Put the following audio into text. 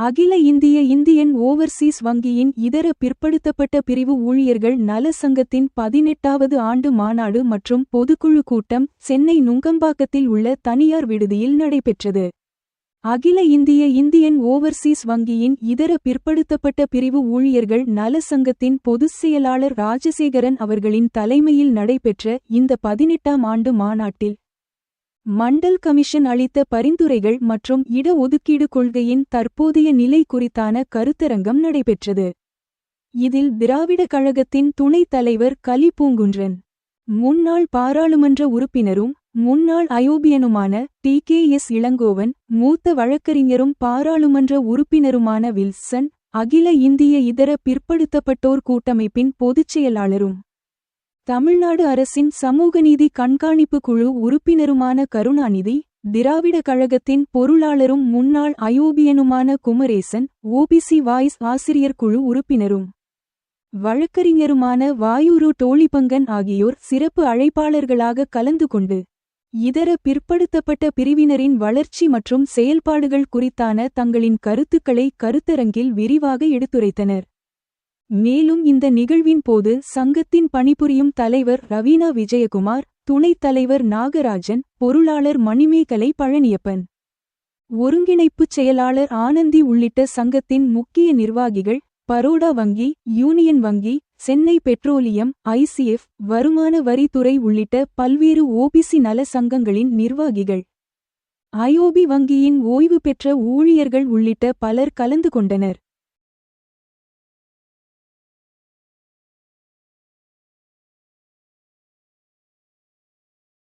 அகில இந்திய Indian Overseas வங்கியின் இதர பிற்படுத்தப்பட்ட பிரிவு ஊழியர்கள் நல சங்கத்தின் பதினெட்டாவது ஆண்டு மாநாடு மற்றும் பொதுக்குழு கூட்டம் சென்னை நுங்கம்பாக்கத்தில் உள்ள தனியார் விடுதியில் நடைபெற்றது. அகில இந்திய இந்தியன் ஓவர்சீஸ் வங்கியின் இதர பிற்படுத்தப்பட்ட பிரிவு ஊழியர்கள் நல சங்கத்தின் பொதுச் செயலாளர் ராஜசேகரன் அவர்களின் தலைமையில் நடைபெற்ற இந்த பதினெட்டாம் ஆண்டு மாநாட்டில் மண்டல் கமிஷன் அளித்த பரிந்துரைகள் மற்றும் இட ஒதுக்கீடு கொள்கையின் தற்போதைய நிலை குறித்தான கருத்தரங்கம் நடைபெற்றது. இதில் திராவிட கழகத்தின் துணைத் தலைவர் கலி பூங்குன்றன் முன்னாள் பாராளுமன்ற உறுப்பினரும் முன்னாள் அயோபியனுமான டி. கே. எஸ். இளங்கோவன் மூத்த வழக்கறிஞரும் பாராளுமன்ற உறுப்பினருமான வில்சன் அகில இந்திய இதர பிற்படுத்தப்பட்டோர் கூட்டமைப்பின் பொதுச் செயலாளரும். தமிழ்நாடு அரசின் சமூகநீதி கண்காணிப்பு குழு உறுப்பினருமான கருணாநிதி திராவிட கழகத்தின் பொருளாளரும் முன்னாள் அயோபியனுமான குமரேசன் ஓபிசி வாய்ஸ் ஆசிரியர் குழு உறுப்பினரும். வழக்கறிஞருமான வாயூரு டோலிபங்கன் ஆகியோர் சிறப்பு அழைப்பாளர்களாக கலந்து கொண்டு இதர பிற்படுத்தப்பட்ட பிரிவினரின் வளர்ச்சி மற்றும் செயல்பாடுகள் குறித்தான தங்களின் கருத்துக்களை கருத்தரங்கில் விரிவாக எடுத்துரைத்தனர். மேலும் இந்த நிகழ்வின் போது சங்கத்தின் பணிபுரியும் தலைவர் ரவீனா விஜயகுமார் துணைத் தலைவர் நாகராஜன் பொருளாளர் மணிமேகலை பழனியப்பன் ஒருங்கிணைப்புச் செயலாளர் ஆனந்தி உள்ளிட்ட சங்கத்தின் முக்கிய நிர்வாகிகள் பரோடா வங்கி யூனியன் வங்கி சென்னை பெட்ரோலியம் ஐசிஎஃப் வருமான வரித்துறை உள்ளிட்ட பல்வேறு ஓபிசி நல சங்கங்களின் நிர்வாகிகள். ஐஓபி வங்கியின் ஓய்வு பெற்ற ஊழியர்கள் உள்ளிட்ட பலர் கலந்து கொண்டனர்.